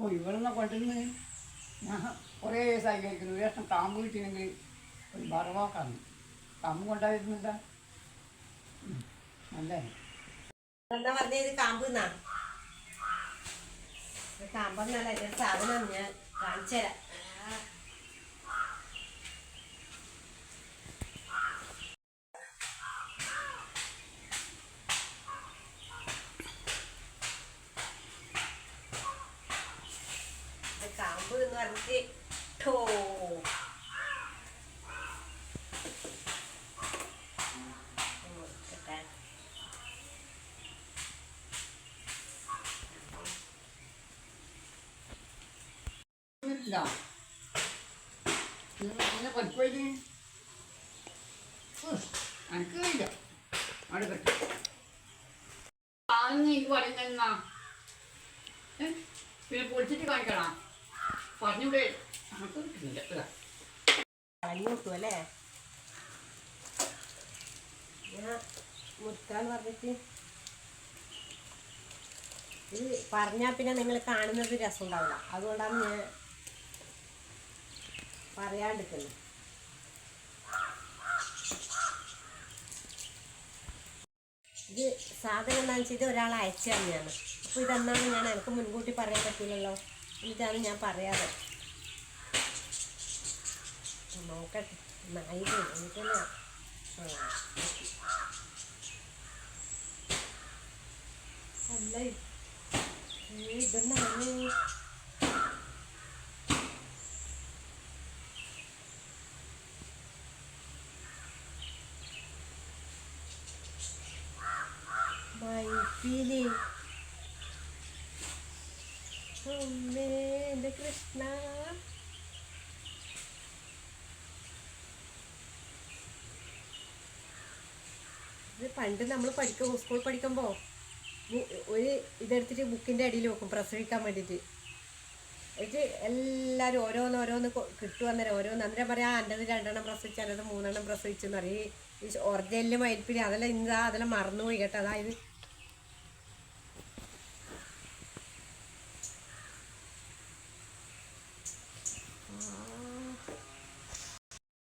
ഓ ഇവിടുന്ന് കൊണ്ടുവന്ന് ഞാൻ കുറേ ദിവസമായി കഴിക്കുന്നു ഒരു ലക്ഷം കാമ്പ് കിട്ടിയില്ലെങ്കിൽ ഒരു ബറവാക്കാണ് കാമ്പ് കൊണ്ടായിരുന്നില്ല നല്ല എന്താ പറഞ്ഞ ഇത് കാമ്പെന്നാ കാമ്പെന്നല്ല ഇതിന്റെ സാധനം ഞാൻ കാണിച്ചു തരാം ഇത് ഇല്ല ഇങ്ങനെ പഠിപ്പോയിട്ട് എനിക്ക് കഴിയില്ല അവിടെ പറ്റും ആന്ന് എനിക്ക് പറയുന്ന പിന്നെ പൊളിച്ചിട്ട് കാണിക്കണം? പറഞ്ഞൂടെ. കിട്ടുന്നില്ല പറഞ്ഞിട്ട് ഇത് പറഞ്ഞാൽ പിന്നെ നിങ്ങൾ കാണുന്നത് രസം ഉണ്ടാവില്ല അതുകൊണ്ടാണ് ഞാൻ പറയാണ്ടിരിക്കുന്നത്. ഇത് സാധനം എന്താണെന്ന് വെച്ചാൽ ഇത് ഒരാൾ അയച്ചു തന്നെയാണ് അപ്പോൾ ഇതെന്നാണ് ഞാൻ എനിക്ക് മുൻകൂട്ടി പറയാൻ പറ്റില്ലല്ലോ? ഇതാണ് ഞാൻ പറയാതെ നോക്കട്ടെ. നായിക എനിക്കല്ല അല്ല? ഇതെന്നാണ് മൈപ്പിലി അമ്മേ കൃഷ്ണ. പണ്ട് നമ്മൾ പഠിക്കും സ്കൂൾ പഠിക്കുമ്പോൾ ഒരു ഇതെടുത്തിട്ട് ബുക്കിന്റെ അടിയിൽ വെക്കും പ്രസവിക്കാൻ വേണ്ടിയിട്ട്. എന്നിട്ട് എല്ലാവരും ഓരോന്ന് ഓരോന്ന് കിട്ടുവന്നേരം ഓരോന്ന് അന്നേരം പറയാം അന്റെത് രണ്ടെണ്ണം പ്രസവിച്ച് അല്ലത് മൂന്നെണ്ണം പ്രസവിച്ചു എന്ന് പറയും. ഈ ഒറിജിനലിൽ മരിപ്പിൽ അതെല്ലാം ഇന്നതാ അതെല്ലാം മറന്നുപോയി കേട്ടോ. അതായത്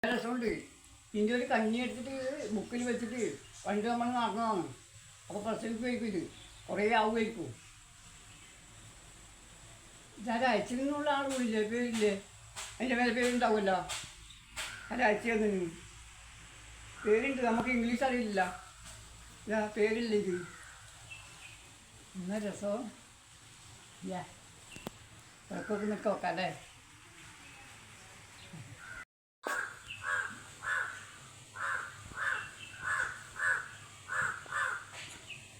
രസമുണ്ട്. ഇതിന്റെ ഒരു കഞ്ഞി എടുത്തിട്ട് ബുക്കിൽ വെച്ചിട്ട് പണ്ട് നമ്മൾ നടന്നതാണ്. അപ്പോൾ പ്രസവിക്കുമായിരിക്കും ഇത് കുറേ ആവുമായിരിക്കും. ഇതാരും അയച്ചിരുന്നുള്ള ആൾ കൂടില്ലേ പേരില്ലേ? അതിന്റെ മേലെ പേരുണ്ടാവില്ല അയച്ചു പേരുണ്ട്. നമുക്ക് ഇംഗ്ലീഷ് അറിയില്ല. ഇതാ പേരില്ല ഇത്? എന്നാ രസം? യാ. ഇടയ്ക്കൊക്കെ നിൽക്കാം അല്ലേ?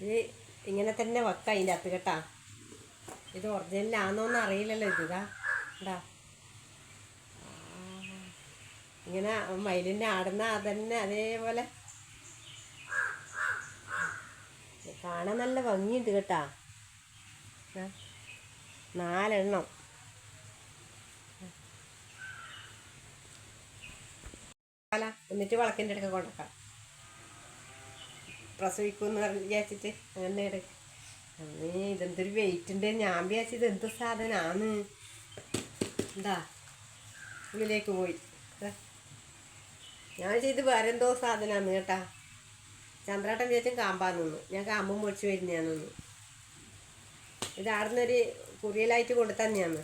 ഇത് ഇങ്ങനെ തന്നെ വെക്കാം അതിന്റെ അകത്ത് കേട്ടാ. ഇത് ഒറിജിനലാണോന്ന് അറിയില്ലല്ലോ ഇത് ഇതാ. ഇങ്ങനെ മയിലിന്റെ ആടുന്ന അതന്നെ അതേപോലെ. കാണാൻ നല്ല ഭംഗിയുണ്ട് കേട്ടാ. നാലെണ്ണം. എന്നിട്ട് വിളക്കിന്റെ അടുക്ക കൊണ്ടുവക്കാം. പ്രസവിക്കുമെന്ന് വിചാരിച്ചിട്ട് അങ്ങനെ അമ്മേ ഇതെന്തൊരു വെയിറ്റ് ഉണ്ട് ഞാൻ വിചാരിച്ചത് എന്ത് സാധനമാണ് എന്താ? ഉള്ളിലേക്ക് പോയി. ഞാൻ ചെയ്ത് വേറെ എന്തോ സാധനമാണ് കേട്ടാ. ചന്ദ്രാട്ടൻ വിചാരിച്ചും കാമ്പാൻ നിന്നു. ഞാൻ കാമ്പും പൊടിച്ച് ഞാൻ നിന്നു. ഇത് കുറിയലായിട്ട് കൊടു തന്നെയാണ്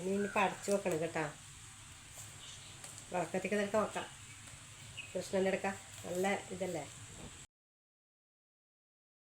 ഇനി ഇനി പഠിച്ചു വെക്കണം കേട്ടാ. വളക്കത്തേക്ക് ഇതൊക്കെ വെക്കാം കൃഷ്ണന്റെ അടുക്ക. നല്ല ഇതല്ലേ?